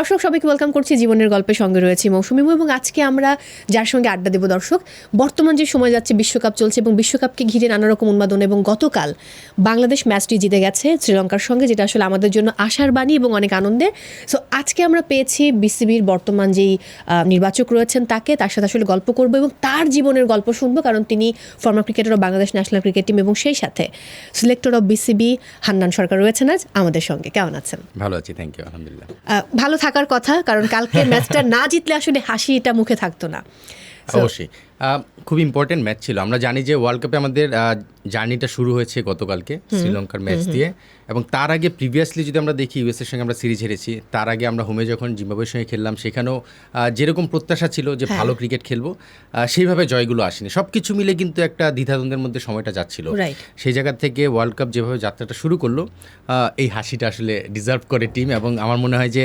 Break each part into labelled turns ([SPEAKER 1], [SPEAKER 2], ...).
[SPEAKER 1] দর্শক সবাইকে ওয়েলকাম করছি। জীবনের গল্পের সঙ্গে রয়েছে মৌসুমী এবং আজকে আমরা যার সঙ্গে আড্ডা দেব দর্শক বর্তমান যে সময় যাচ্ছে বিশ্বকাপ চলছে এবং বিশ্বকাপকে ঘিরে নানা রকম উন্মাদন এবং গতকাল বাংলাদেশ ম্যাচটি জিতে গেছে শ্রীলঙ্কার সঙ্গে যেটা আসলে আমাদের জন্য আশার বাণী এবং অনেক আনন্দের। সো আজকে আমরা পেয়েছি বিসিবির বর্তমান যেই নির্বাচক রয়েছেন তাকে তার সাথে আসলে গল্প করব এবং তার জীবনের গল্প শুনব কারণ তিনি former cricketer of Bangladesh national cricket team এবং সেই সাথে selector of BCB Hannan Sarkar রয়েছেন আজ আমাদের সঙ্গে। কেমন আছেন?
[SPEAKER 2] ভালো আছি থ্যাংক ইউ আলহামদুলিল্লাহ।
[SPEAKER 1] ভালো থাকার কথা কারণ কালকে ম্যাচটা না জিতলে আসলে হাসি এটা মুখে থাকতো না।
[SPEAKER 2] অবশ্যই। খুব ইম্পর্টেন্ট ম্যাচ ছিল। আমরা জানি যে ওয়ার্ল্ড কাপে আমাদের জার্নিটা শুরু হয়েছে গতকালকে শ্রীলঙ্কার ম্যাচ দিয়ে। এবং তার আগে প্রিভিয়াসলি যদি আমরা দেখি ইউএসের সঙ্গে আমরা সিরিজ হেরেছি তার আগে আমরা হোমে যখন জিম্বাবুয়ের সঙ্গে খেললাম সেখানেও যেরকম প্রত্যাশা ছিল যে
[SPEAKER 1] হ্যাঁ।
[SPEAKER 2] ভালো ক্রিকেট খেলব সেইভাবে জয়গুলো আসেনি। সব কিছু মিলে কিন্তু একটা দ্বিধাদ্বন্দ্বের মধ্যে সময়টা যাচ্ছিল। সেই জায়গা থেকে ওয়ার্ল্ড কাপ যেভাবে যাত্রাটা শুরু করল এই হাসিটা আসলে ডিজার্ভ করে টিম এবং আমার মনে হয় যে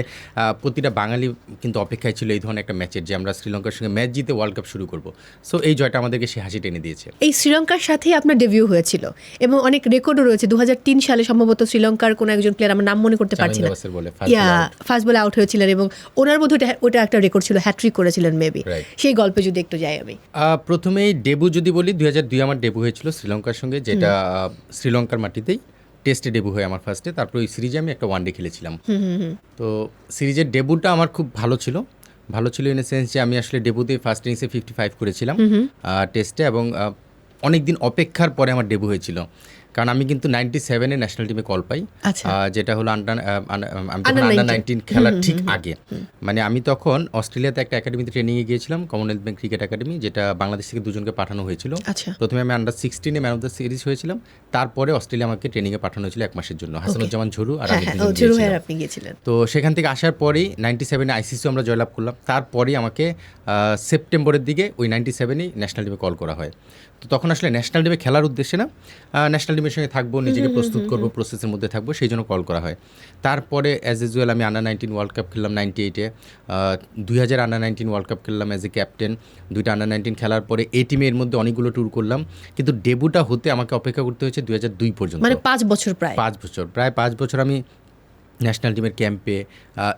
[SPEAKER 2] প্রতিটা বাঙালি কিন্তু অপেক্ষায় ছিল এই ধরনের একটা ম্যাচের যে আমরা শ্রীলঙ্কার সঙ্গে ম্যাচ জিতে ওয়ার্ল্ড কাপ শুরু করব। সো এই জয়টা আমাদেরকে সে হাসি টেনে দিয়েছে।
[SPEAKER 1] এই শ্রীলঙ্কার সাথেই আপনার ডেবিউ হয়েছিল এবং অনেক রেকর্ডও রয়েছে। দু হাজার তিন সালে সম্ভবত শ্রীলঙ্কার কোনো একজন প্লেয়ার আমার নাম মনে করতে পারছি না। ইয়া ফার্স্ট বলে আউট হয়েছিলেন এবং ওনার মধ্যে ওটা- একটা রেকর্ড ছিল হ্যাট্রিক করেছিলেন মেবি সেই গল্পে যদি একটু যাই আমি।
[SPEAKER 2] প্রথমেই ডেবু যদি বলি দুই হাজার দুই আমার ডেবু হয়েছিল শ্রীলঙ্কার সঙ্গে যেটা শ্রীলঙ্কার মাটিতেই টেস্টে ডেবু হয় আমার ফার্স্টে তারপর ওই সিরিজে আমি একটা ওয়ানডে খেলেছিলাম। তো সিরিজের ডেবুটা আমার খুব ভালো ছিল। ভালো ছিল ইন সেন্স যে আমি আসলে ডেবুতে ফার্স্ট ইনিংসে ফিফটি ফাইভ করেছিলাম টেস্টে এবং অনেক দিন অপেক্ষার পরে আমার ডেবু হয়েছিল। কারণ আমি কিন্তু নাইনটি সেভেনে ন্যাশনাল টিমে কল পাই।
[SPEAKER 1] আচ্ছা।
[SPEAKER 2] যেটা হলো আন্ডার আমি আন্ডার
[SPEAKER 1] 19
[SPEAKER 2] নাইনটিন খেলার ঠিক আগে। মানে আমি তখন অস্ট্রেলিয়াতে একটা একাডেমিতে ট্রেনিংয়ে গিয়েছিলাম কমনওয়েলথ ব্যাংক ক্রিকেট একাডেমি যেটা বাংলাদেশ থেকে দুজনকে পাঠানো হয়েছিল।
[SPEAKER 1] আচ্ছা।
[SPEAKER 2] প্রথমে আমি আন্ডার সিক্সটিনে ম্যান অফ দ্য সিরিজ হয়েছিলাম তারপরে অস্ট্রেলিয়া আমাকে ট্রেনিংয়ে পাঠানো হয়েছিল এক মাসের জন্য। হাসানুজ্জামান ঝরু আর
[SPEAKER 1] হ্যাঁ
[SPEAKER 2] আমি
[SPEAKER 1] হ্যাঁ
[SPEAKER 2] গিয়েছিলাম।
[SPEAKER 1] হ্যাঁ গিয়েছিলেন।
[SPEAKER 2] তো সেখান থেকে আসার পরেই নাইনটি সেভেনে আইসিসি আমরা জয়লাভ করলাম। তারপরেই আমাকে সেপ্টেম্বরের দিকে ওই নাইনটি সেভেনেই ন্যাশনাল টিমে কল করা হয়। তো তখন আসলে ন্যাশনাল টিমে খেলার উদ্দেশ্যে না ন্যাশনাল টিমের সঙ্গে থাকব নিজেকে প্রস্তুত করব প্রসেসের মধ্যে থাকব সেই জন্য কল করা হয়। তারপরে অ্যাজ ইউজুয়াল আমি আন্ডার নাইনটিন ওয়ার্ল্ড কাপ খেললাম নাইনটি এইটে দুই হাজার আন্ডার নাইনটিন ওয়ার্ল্ড কাপ খেললাম অ্যাজ এ ক্যাপ্টেন দুইটা আন্ডার নাইনটিন খেলার পরে এই টিমের মধ্যে অনেকগুলো ট্যুর করলাম। কিন্তু ডেবুটা হতে আমাকে অপেক্ষা করতে হয়েছে দুই হাজার দুই পর্যন্ত।
[SPEAKER 1] মানে পাঁচ বছর প্রায়।
[SPEAKER 2] পাঁচ বছর প্রায় পাঁচ বছর আমি ন্যাশনাল টিমের ক্যাম্পে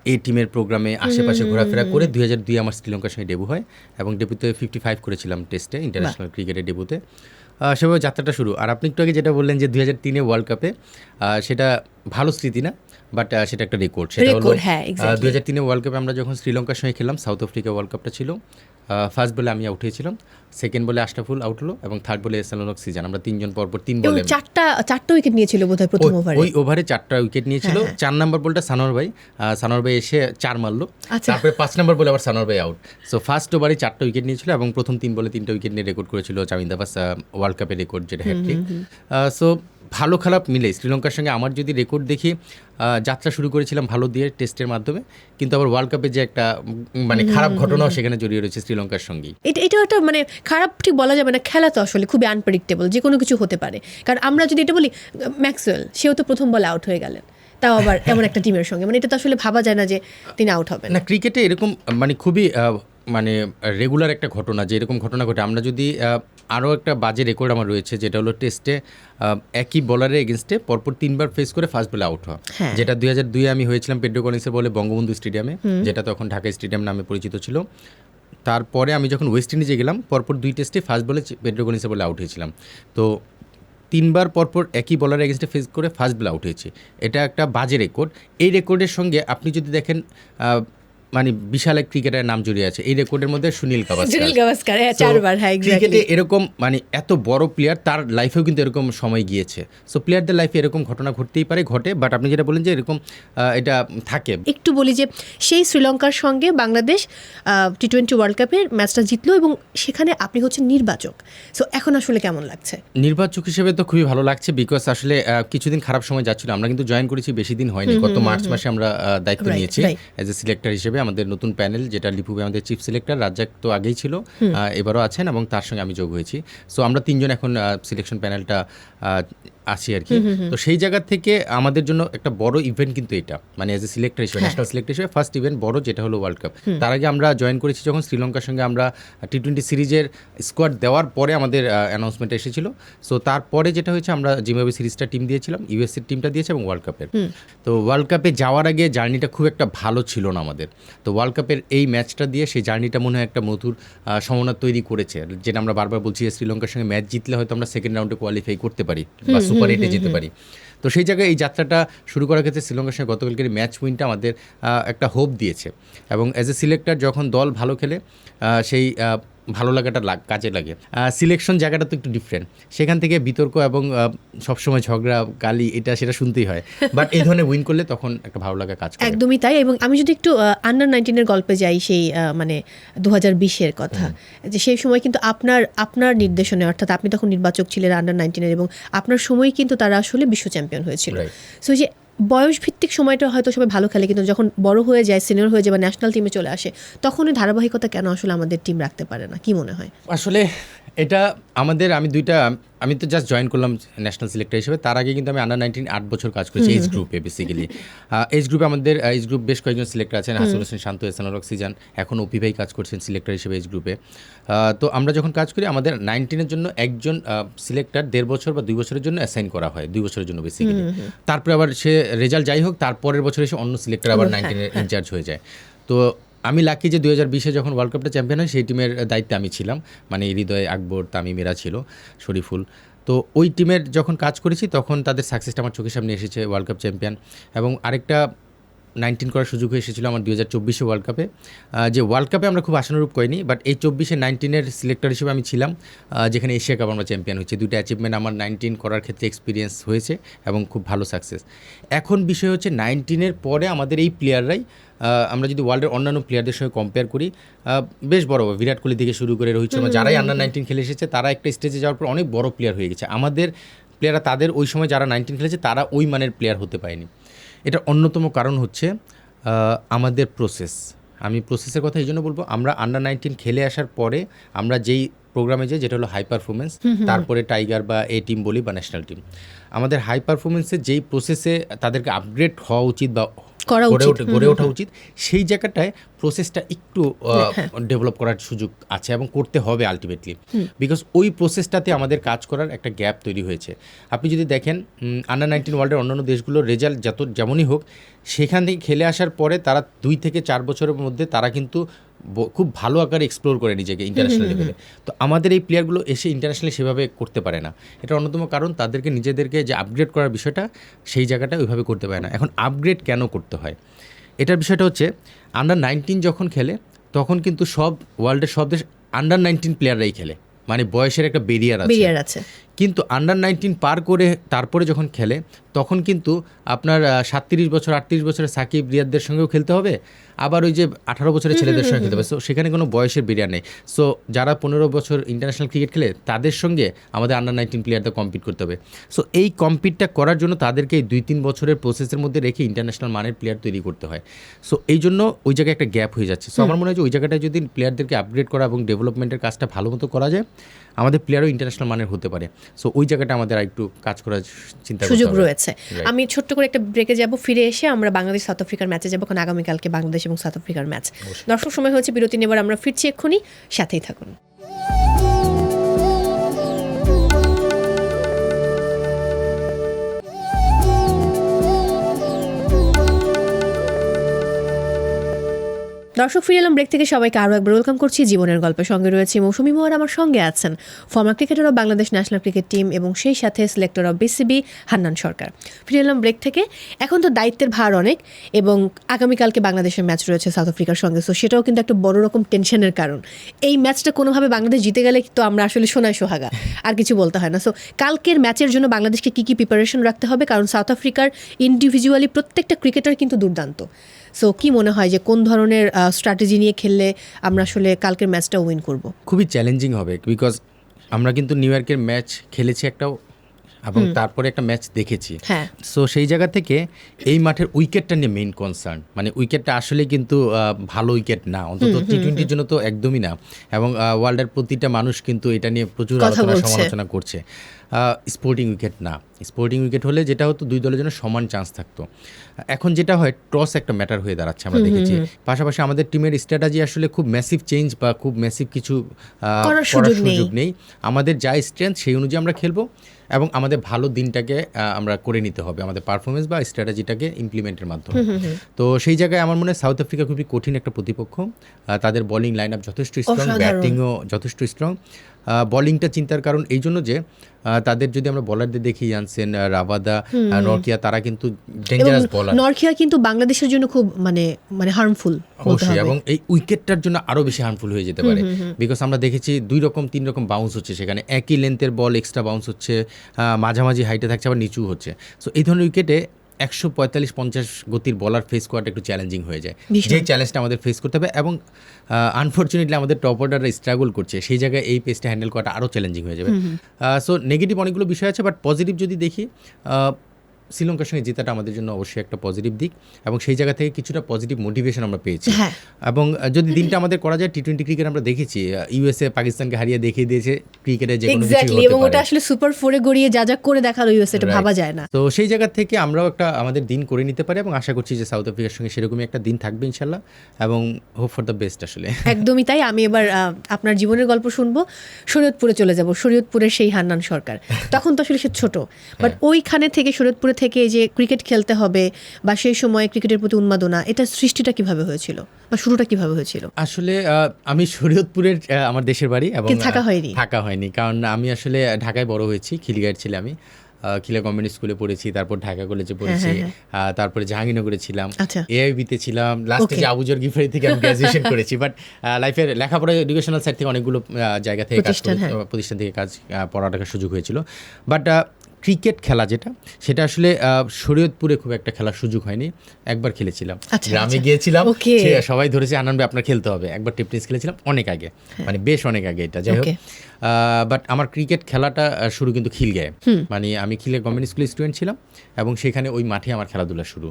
[SPEAKER 2] এ টিমের প্রোগ্রামে আশেপাশে ঘোরাফেরা করে দুই হাজার দুই আমার শ্রীলঙ্কার সঙ্গে ডেবু হয় এবং ডেবুতে ফিফটি ফাইভ করেছিলাম টেস্টে ইন্টারন্যাশনাল ক্রিকেটের ডেবুতে। সেভাবে যাত্রাটা শুরু। আর আপনি একটু আগে যেটা বললেন যে দুই হাজার তিনে ওয়ার্ল্ড কাপে সেটা ভালো স্মৃতি না বাট সেটা একটা রেকর্ড সেটা হলো
[SPEAKER 1] হ্যাঁ,
[SPEAKER 2] দুই হাজার তিনে ওয়ার্ল্ড কাপে আমরা যখন শ্রীলঙ্কার সঙ্গে খেললাম সাউথ আফ্রিকা ওয়ার্ল্ড কাপটা ছিল ফার্স্ট বলে আমি আউট হয়েছিলাম সেকেন্ড বলে আশরাফুল আউট হলো এবং থার্ড বলে এসালন অক্সিজেন আমরা তিনজন পরপর তিন বলে
[SPEAKER 1] চারটা চারটা উইকেট নিয়েছিল বোধহয় প্রথম ওভারে
[SPEAKER 2] ওই ওভারে চারটা উইকেট নিয়েছিল। চার নাম্বার বলটা সানোয়ার ভাই আহ, সানোয়ার ভাই এসে চার মারলো।
[SPEAKER 1] আচ্ছা।
[SPEAKER 2] তারপরে পাঁচ নাম্বার বলে আবার সানোয়ার ভাই আউট সো ফার্স্ট ওভারে চারটা উইকেট নিয়েছিল এবং প্রথম তিন বলে তিনটা উইকেট নিয়ে রেকর্ড করেছিল চামিন্দাবাস ওয়ার্ল্ড কাপের রেকর্ড যেটা হ্যাট্রিক সো ভালো খারাপ মিলে। শ্রীলঙ্কার সঙ্গে আমার যদি রেকর্ড দেখি যাত্রা শুরু করেছিলাম ভালো দিয়ে টেস্টের মাধ্যমে কিন্তু আবার ওয়ার্ল্ড কাপে যে একটা মানে খারাপ ঘটনাও সেখানে জড়িয়ে রয়েছে শ্রীলঙ্কার সঙ্গেই।
[SPEAKER 1] এটা এটাও একটা মানে খারাপ ঠিক বলা যাবে না খেলা তো আসলে খুবই আনপ্রেডিক্টেবল যে কোনো কিছু হতে পারে। কারণ আমরা যদি এটা বলি ম্যাক্সওয়েল সেও তো প্রথম বলে আউট হয়ে গেলেন। তাও আবার এমন একটা টিমের সঙ্গে। মানে এটা তো আসলে ভাবা যায় না যে তিনি আউট হবেন।
[SPEAKER 2] না ক্রিকেটে এরকম মানে খুবই মানে রেগুলার একটা ঘটনা যে এরকম ঘটনা ঘটে। আমরা যদি আরও একটা বাজে রেকর্ড আমার রয়েছে যেটা হলো টেস্টে একই বলারের এগেনস্টে পরপর তিনবার ফেস করে ফার্স্ট বলে আউট হওয়া।
[SPEAKER 1] হ্যাঁ।
[SPEAKER 2] যেটা দুই হাজার দুইয়ে আমি হয়েছিলাম পেড্রো কলিন্সের বলে বঙ্গবন্ধু স্টেডিয়ামে যেটা তখন ঢাকা স্টেডিয়াম নামে পরিচিত ছিল। তারপরে আমি যখন ওয়েস্ট ইন্ডিজে গেলাম পরপর দুই টেস্টে ফার্স্ট বলে পেড্রো কলিন্সের বলে আউট হয়েছিলাম। তো তিনবার পরপর একই বলার এগেনস্টে ফেস করে ফার্স্ট বলে আউট হয়েছে। এটা একটা বাজে রেকর্ড এই রেকর্ডের সঙ্গে আপনি যদি দেখেন মানে বিশাল এক ক্রিকেটারের নাম জড়িয়ে আছে। এই রেকর্ডের মধ্যে সুনীল গাভাস্কার।
[SPEAKER 1] সুনীল গাভাস্কার, হ্যাঁ, চারবার, হ্যাঁ,
[SPEAKER 2] ক্রিকেটে এরকম মানে এত বড় প্লেয়ার তার লাইফেও কিন্তু এরকম সময় গিয়েছে। সো প্লেয়ারদের লাইফে এরকম ঘটনা ঘটতেই পারে ঘটে বাট আপনি যেটা বলেন যে এরকম এটা থাকে।
[SPEAKER 1] একটু বলি যে সেই শ্রীলঙ্কার সঙ্গে বাংলাদেশ টি টোয়েন্টি ওয়ার্ল্ড কাপের ম্যাচটা জিতলো এবং সেখানে আপনি হচ্ছেন নির্বাচক। সো এখন আসলে কেমন লাগছে?
[SPEAKER 2] নির্বাচক হিসেবে তো খুবই ভালো লাগছে বিকজ আসলে কিছুদিন খারাপ সময় যাচ্ছিল। আমরা কিন্তু জয়েন করেছি বেশি দিন হয়নি। গত মার্চ মাসে আমরা দায়িত্ব নিয়েছি. অ্যাজ এ সিলেক্টর হিসেবে। আমাদের নতুন প্যানেল যেটা লিপুবে আমাদের চিফ সিলেক্টর রাজ্জাক তো আগেই ছিল এবারও আছেন এবং তার সঙ্গে আমি যোগ হয়েছি। সো আমরা তিনজন এখন সিলেকশন প্যানেলটা আসি আর কি। তো সেই জায়গা থেকে আমাদের জন্য একটা বড় ইভেন্ট কিন্তু এটা। মানে এজ এ সিলেক্টর হিসেবে ন্যাশনাল সিলেক্টর হিসেবে ফার্স্ট ইভেন্ট বড় যেটা হলো ওয়ার্ল্ড কাপ তার আগে আমরা জয়েন করেছি যখন শ্রীলঙ্কার সঙ্গে আমরা টি টোয়েন্টি সিরিজের স্কোয়াড দেওয়ার পরে আমাদের অ্যানাউন্সমেন্ট এসেছিল। সো তারপরে যেটা হয়েছে আমরা জিম্বাবুয়ে সিরিজটা টিম দিয়েছিলাম ইউএসএর টিমটা দিয়েছে এবং ওয়ার্ল্ড কাপের তো ওয়ার্ল্ড কাপে যাওয়ার আগে জার্নিটা খুব একটা ভালো ছিল না আমাদের। তো ওয়ার্ল্ড কাপের এই ম্যাচটা দিয়ে সেই জার্নিটা মনে হয় একটা মধুর সম্ভাবনা তৈরি করেছে। যেটা আমরা বারবার বলছি শ্রীলঙ্কার সঙ্গে ম্যাচ জিতলে হয়তো আমরা সেকেন্ড রাউন্ডে কোয়ালিফাই করতে পারি বা সুপার এইটে যেতে পারি। তো সেই জায়গায় এই যাত্রাটা শুরু করার ক্ষেত্রে শ্রীলঙ্কার সঙ্গে গতকালকের ম্যাচ উইনটা আমাদের একটা হোপ দিয়েছে। এবং অ্যাজ এ সিলেক্টর যখন দল ভালো খেলে সেই ভালো লাগাটা লাগ কাজে লাগে। সিলেকশন জায়গাটা তো একটু ডিফারেন্ট সেখান থেকে বিতর্ক এবং সবসময় ঝগড়া গালি এটা সেটা শুনতেই হয়। বাট এই ধরনের উইন করলে তখন একটা ভালো লাগা কাজ
[SPEAKER 1] একদমই তাই এবং আমি যদি একটু আন্ডার নাইনটিনের গল্পে যাই সেই মানে দু হাজার বিশের কথা। যে সেই সময় কিন্তু আপনার আপনার নির্দেশনে অর্থাৎ আপনি তখন নির্বাচক ছিলেন আন্ডার নাইনটিনের এবং আপনার সময় কিন্তু তারা আসলে বিশ্ব চ্যাম্পিয়ন হয়েছিল। সো যে বয়স ভিত্তিক সময়টা হয়তো সবাই ভালো খেলে, কিন্তু যখন বড় হয়ে যায় সিনিয়র হয়ে যায় বা ন্যাশনাল টিমে চলে আসে, তখনই ধারাবাহিকতা কেন আসলে আমাদের টিম রাখতে পারে না? কি মনে হয়?
[SPEAKER 2] আসলে এটা আমাদের, আমি দুইটা আমি তো জাস্ট জয়েন করলাম ন্যাশনাল সিলেক্টর হিসেবে। তার আগে কিন্তু আমি আন্ডার নাইনটিন আট বছর কাজ করেছি এইচ গ্রুপে বেসিক্যালি এইচ গ্রুপে আমাদের এইচ গ্রুপ বেশ কয়েকজন সিলেক্টর আছেন। হাসুল হোসেন শান্ত এসানুর অক্সিজেন। এখন ওপি ভাই কাজ করছেন সিলেক্টর হিসেবে এইচ গ্রুপে তো আমরা যখন কাজ করি আমাদের নাইনটিনের জন্য একজন সিলেক্টর দেড় বছর বা দুই বছরের জন্য অ্যাসাইন করা হয় দুই বছরের জন্য বেসিক্যালি তারপরে আবার সে রেজাল্ট যাই হোক তারপরের বছর এসে অন্য সিলেক্টর আবার নাইনটিনের ইনচার্জ হয়ে যায়। তো আমি লাকি যে দু হাজার বিশে যখন ওয়ার্ল্ড কাপটা চ্যাম্পিয়ন হয়, সেই টিমের দায়িত্বে আমি ছিলাম। মানে হৃদয় আকবর তামিমেরা ছিল, শরীফুল। তো ওই টিমের যখন কাজ করেছি, তখন তাদের সাকসেসটা আমার চোখের সামনে এসেছে ওয়ার্ল্ড কাপ চ্যাম্পিয়ন এবং আরেকটা নাইনটিন করার সুযোগ এসেছিল আমার দু হাজার চব্বিশে ওয়ার্ল্ড কাপে যে ওয়ার্ল্ড কাপে আমরা খুব আশানুরূপ করিনি বাট এই চব্বিশে নাইনটিনের সিলেক্টর হিসেবে আমি ছিলাম যেখানে এশিয়া কাপ আমরা চ্যাম্পিয়ন হয়েছি। দুইটা অ্যাচিভমেন্ট আমার নাইনটিন করার ক্ষেত্রে এক্সপিরিয়েন্স হয়েছে এবং খুব ভালো সাকসেস এখন বিষয় হচ্ছে নাইনটিনের পরে আমাদের এই প্লেয়াররাই আমরা যদি ওয়ার্ল্ডের অন্যান্য প্লেয়ারদের সঙ্গে কম্পেয়ার করি বেশ বড় বিরাট কোহলি থেকে শুরু করে রোহিত শর্মা, যারাই আন্ডার নাইনটিন খেলে এসেছে, তারা একটা স্টেজে যাওয়ার পর অনেক বড় প্লেয়ার হয়ে গেছে। আমাদের প্লেয়াররা তাদের ওই সময় যারা নাইনটিন খেলেছে, তারা ওই মানের প্লেয়ার হতে পারেনি। এটা অন্যতম কারণ হচ্ছে আমাদের প্রসেস আমি প্রসেসের কথা এই জন্য বলব আমরা আন্ডার নাইনটিন খেলে আসার পরে আমরা যেই প্রোগ্রামে যাই যেটা হলো হাই পারফরমেন্স তারপরে টাইগার বা এ টিম বলি বা ন্যাশনাল টিম আমাদের হাই পারফরমেন্সের যেই প্রসেসে তাদেরকে আপগ্রেড হওয়া উচিত বা
[SPEAKER 1] করা উচিত।
[SPEAKER 2] গড়ে ওঠা উচিত। সেই জায়গাটায় প্রসেসটা একটু
[SPEAKER 1] হ্যাঁ।
[SPEAKER 2] ডেভেলপ করার সুযোগ আছে এবং করতে হবে আলটিমেটলি বিকজ ওই প্রসেসটাতে আমাদের কাজ করার একটা গ্যাপ তৈরি হয়েছে। আপনি যদি দেখেন আন্ডার নাইনটিন ওয়ার্ল্ডের অন্যান্য দেশগুলোর রেজাল্ট যত যেমনই হোক সেখান থেকে খেলে আসার পরে তারা দুই থেকে চার বছরের মধ্যে তারা কিন্তু খুব ভালো আকারে এক্সপ্লোর করে নিজেকে ইন্টারন্যাশনাল লেভেলে তো আমাদের এই প্লেয়ারগুলো এসে ইন্টারন্যাশনালি সেভাবে করতে পারে না। এটা অন্যতম কারণ তাদেরকে নিজেদেরকে যে আপগ্রেড করার বিষয়টা সেই জায়গাটা ওইভাবে করতে পারে না। এখন আপগ্রেড কেন করতে হয়? এটার বিষয়টা হচ্ছে আন্ডার নাইনটিন যখন খেলে তখন কিন্তু সব ওয়ার্ল্ডের সব দেশ আন্ডার নাইনটিন প্লেয়াররাই খেলে। মানে বয়সের একটা বেরিয়ার আছে। কিন্তু আন্ডার নাইনটিন পার করে তারপরে যখন খেলে তখন কিন্তু আপনার সাতত্রিশ বছর আটত্রিশ বছরের সাকিব রিয়াদদের সঙ্গেও খেলতে হবে। আবার ওই যে আঠারো বছরের ছেলেদের সঙ্গে খেলতে হবে। সো সেখানে কোনো বয়সের বেরিয়ার নেই। সো যারা পনেরো বছর ইন্টারন্যাশনাল ক্রিকেট খেলে তাদের সঙ্গে আমাদের আন্ডার নাইনটিন প্লেয়ারদের কম্পিট করতে হবে। সো এই কম্পিটটা করার জন্য তাদেরকে এই দুই তিন বছরের প্রসেসের মধ্যে রেখে ইন্টারন্যাশনাল মানের প্লেয়ার তৈরি করতে হয়। সো এই জন্য ওই জায়গায় একটা গ্যাপ হয়ে যাচ্ছে। সো আমার মনে হয় যে ওই জায়গাটায় যদি প্লেয়ারদেরকে আপগ্রেড করা এবং ডেভেলপমেন্টের কাজটা ভালো মতো করা যায় আমাদের প্লেয়ারও ইন্টারন্যাশনাল মানের হতে পারে। সো ওই জায়গাটা আমাদের একটু কাজ করার চিন্তা
[SPEAKER 1] সুযোগ রয়েছে। আমি ছোট্ট করে একটা ব্রেকে যাব ফিরে এসে আমরা বাংলাদেশ সাউথ আফ্রিকার ম্যাচে যাব কারণ আগামীকালকে বাংলাদেশ এবং সাউথ আফ্রিকার ম্যাচ দর্শক সময় হয়েছে বিরতি নেবার আমরা ফিরছি এক্ষুনি সাথেই থাকুন। দর্শক ফিরে এলাম ব্রেক থেকে সবাইকে আরও একবার ওয়েলকাম করছি। জীবনের গল্পের সঙ্গে রয়েছে মৌসুমি মোয়ার আমার সঙ্গে আছেন former cricketer of Bangladesh national cricket team এবং সেই সাথে selector of BCB Hannan Sarkar. ফিরে এলাম ব্রেক থেকে এখন তো দায়িত্বের ভার অনেক এবং আগামীকালকে বাংলাদেশের ম্যাচ রয়েছে সাউথ আফ্রিকার সঙ্গে। সো সেটাও কিন্তু একটা বড় রকম টেনশনের কারণ। এই ম্যাচটা কোনোভাবে বাংলাদেশ জিতে গেলে তো আমরা আসলে সোনায় সোহাগা, আর কিছু বলতে হয় না। সো কালকের ম্যাচের জন্য বাংলাদেশকে কী কী প্রিপারেশন রাখতে হবে? কারণ সাউথ আফ্রিকার ইন্ডিভিজুয়ালি প্রত্যেকটা ক্রিকেটার কিন্তু দুর্দান্ত। সো কি মনে হয় যে কোন ধরনের স্ট্র্যাটেজি নিয়ে খেললে আমরা আসলে কালকের ম্যাচটা উইন করব?
[SPEAKER 2] খুবই চ্যালেঞ্জিং হবে বিকজ আমরা কিন্তু নিউ ইয়র্কের ম্যাচ খেলেছি একটা এবং তারপরে একটা ম্যাচ দেখেছি।
[SPEAKER 1] হ্যাঁ।
[SPEAKER 2] সো সেই জায়গা থেকে এই মাঠের উইকেটটা নিয়ে মেইন কনসার্ন মানে উইকেটটা আসলে কিন্তু ভালো উইকেট না। অন্তত টি টোয়েন্টির জন্য তো একদমই না। এবং ওয়ার্ল্ডের প্রতিটা মানুষ কিন্তু এটা নিয়ে প্রচুর আলোচনা সমালোচনা করছে। স্পোর্টিং উইকেট না। স্পোর্টিং উইকেট হলে যেটা হতো দুই দলের জন্য সমান চান্স থাকতো। এখন যেটা হয় টস একটা ম্যাটার হয়ে দাঁড়াচ্ছে আমরা দেখেছি। পাশাপাশি আমাদের টিমের স্ট্র্যাটাজি আসলে খুব ম্যাসিভ চেঞ্জ বা খুব ম্যাসিভ কিছু
[SPEAKER 1] করার সুযোগ নেই।
[SPEAKER 2] আমাদের যা স্ট্রেংথ সেই অনুযায়ী আমরা খেলব এবং আমাদের ভালো দিনটাকে আমরা করে নিতে হবে। আমাদের পারফরমেন্স বা স্ট্র্যাটেজিটাকে ইমপ্লিমেন্টের মাধ্যমে। তো সেই জায়গায় আমার মনে হয় সাউথ আফ্রিকা খুবই কঠিন একটা প্রতিপক্ষ। তাদের বোলিং লাইন আপ যথেষ্ট স্ট্রং ব্যাটিংও যথেষ্ট স্ট্রং বোলিংটা চিন্তার কারণ এই জন্য যে তাদের যদি আমরা বলারদের দেখি জানছেন রাবাদা নরকিয়া তারা কিন্তু ডেঞ্জারাস বলার
[SPEAKER 1] নরখিয়া কিন্তু বাংলাদেশের জন্য খুব মানে মানে হার্মফুল
[SPEAKER 2] অবশ্যই এবং এই উইকেটটার জন্য আরও বেশি হার্মফুল হয়ে যেতে পারে। বিকজ আমরা দেখেছি দুই রকম তিন রকম বাউন্স হচ্ছে সেখানে। একই লেন্থের বল এক্সট্রা বাউন্স হচ্ছে মাঝামাঝি হাইটে থাকছে আবার নিচু হচ্ছে। সো এই ধরনের উইকেটে একশো পঁয়তাল্লিশ পঞ্চাশ গতির বলার ফেস করাটা একটু চ্যালেঞ্জিং হয়ে যায়। যে চ্যালেঞ্জটা আমাদের ফেস করতে হবে এবং আনফর্চুনেটলি আমাদের টপ অর্ডাররা স্ট্রাগল করছে সেই জায়গায় এই পেসটা হ্যান্ডেল করাটা আরও চ্যালেঞ্জিং হয়ে যাবে। সো নেগেটিভ অনেকগুলো বিষয় আছে বাট পজিটিভ যদি দেখি শ্রীলঙ্কার সঙ্গে জেতাটা আমাদের জন্য অবশ্যই একটা পজিটিভ দিক এবং সেই জায়গা থেকে কিছুটা পজিটিভ মোটিভেশন আমরা পেয়েছি।
[SPEAKER 1] হ্যাঁ।
[SPEAKER 2] এবং যদি দিনটা আমাদের করা যায় টি টোয়েন্টি ক্রিকেট আমরা দেখেছি ইউএসএ পাকিস্তানকে হারিয়ে দেখিয়ে দিয়েছে ক্রিকেটে যে
[SPEAKER 1] এক্স্যাক্টলি এবং ওটা আসলে সুপার ফোরে গড়িয়ে যা যা করে দেখাল ইউএস এটা ভাবা যায় না।
[SPEAKER 2] তো সেই জায়গা থেকে আমরাও একটা আমাদের দিন করে নিতে পারি এবং আশা করছি যে সাউথ আফ্রিকার সঙ্গে সেরকমই একটা দিন থাকবে ইনশাল্লাহ এবং হোপ ফর দ্য বেস্ট আসলে।
[SPEAKER 1] একদমই তাই। আমি এবার আপনার জীবনের গল্প শুনব শরীয়তপুরে চলে যাব শরীয়তপুরের সেই হান্নান সরকার। তখন তো আসলে সে ছোট বাট ওইখানে থেকে শরীয়তপুরে থেকে যে ক্রিকেট খেলতে হবে বা সেই সময় ক্রিকেটের প্রতি উন্মাদনা এটা সৃষ্টিটা কীভাবে হয়েছিল বা শুরুটা কীভাবে হয়েছিল
[SPEAKER 2] আসলে আমি শরীয়তপুরের আমার দেশের বাড়ি এবং
[SPEAKER 1] থাকা হয়নি?
[SPEAKER 2] থাকা হয়নি কারণ আমি আসলে ঢাকায় বড় হয়েছি খিলগাঁয়ের ছেলে আমি খিলা গভর্নমেন্ট স্কুলে পড়েছি তারপর ঢাকা কলেজে পড়েছি
[SPEAKER 1] হ্যাঁ,
[SPEAKER 2] আহ, তারপরে জাহাঙ্গীরনগরে ছিলাম
[SPEAKER 1] আচ্ছা।
[SPEAKER 2] এআইবিতে ছিলাম লাস্টে. যে আবুজর গিফারি থেকে আমি গ্র্যাজুয়েশন করেছি বাট লাইফের লেখাপড়া এডুকেশনাল সাইড থেকে অনেকগুলো জায়গা থেকে
[SPEAKER 1] প্রতিষ্ঠান, হ্যাঁ।
[SPEAKER 2] থেকে কাজ আহ, পড়াটার সুযোগ হয়েছিল বাট ক্রিকেট খেলা যেটা সেটা আসলে শরীয়তপুরে খুব একটা খেলার সুযোগ হয়নি। একবার খেলেছিলাম।
[SPEAKER 1] আচ্ছা,
[SPEAKER 2] গ্রামে
[SPEAKER 1] আচ্ছা।
[SPEAKER 2] গিয়েছিলাম সবাই ধরেছে আনন্দ আপনার খেলতে হবে। একবার টেপ টেনিস খেলেছিলাম অনেক আগে। মানে বেশ অনেক আগে এটা যাই হোক। বাট আমার ক্রিকেট খেলাটা শুরু কিন্তু খিলগায়ে। মানে আমি খিলে গভর্নমেন্ট স্কুলের স্টুডেন্ট ছিলাম এবং সেখানে ওই মাঠে আমার খেলাধুলা শুরু।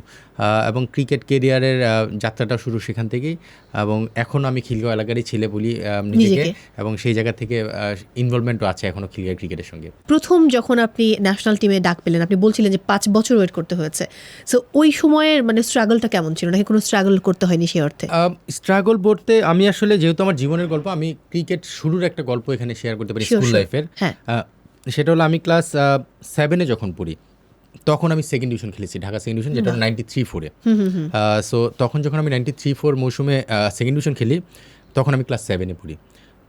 [SPEAKER 2] এবং ক্রিকেট কেরিয়ারের যাত্রাটা শুরু সেখান থেকেই। এবং এখন আমি খিলগাঁও এলাকারই ছেলে বলি নিজেকে। এবং সেই জায়গা থেকে ইনভলভমেন্টও আছে এখনও খিলগাঁও ক্রিকেটের সঙ্গে।
[SPEAKER 1] প্রথম যখন আপনি ন্যাশনাল টিমে ডাক পেলেন। আপনি বলছিলেন যে পাঁচ বছর ওয়েট করতে হয়েছে। সো ওই সময়ের মানে স্ট্রাগলটা কেমন ছিল? নাকি কোনো স্ট্রাগল করতে হয়নি সে অর্থে?
[SPEAKER 2] স্ট্রাগল বলতে আমি আসলে যেহেতু আমার জীবনের গল্প আমি ক্রিকেট শুরুর একটা গল্প এখানে শেয়ার করতে পারি স্কুল লাইফের
[SPEAKER 1] হ্যাঁ।
[SPEAKER 2] সেটা হলো আমি ক্লাস সেভেনে যখন পড়ি তখন আমি সেকেন্ড ডিভিশন খেলেছি ঢাকা সেকেন্ড ডিভিশন যেটা নাইনটি থ্রি ফোরে সো তখন যখন আমি নাইনটি থ্রি ফোর মৌসুমে সেকেন্ড ডিভিশন খেলি তখন আমি ক্লাস সেভেনে পড়ি।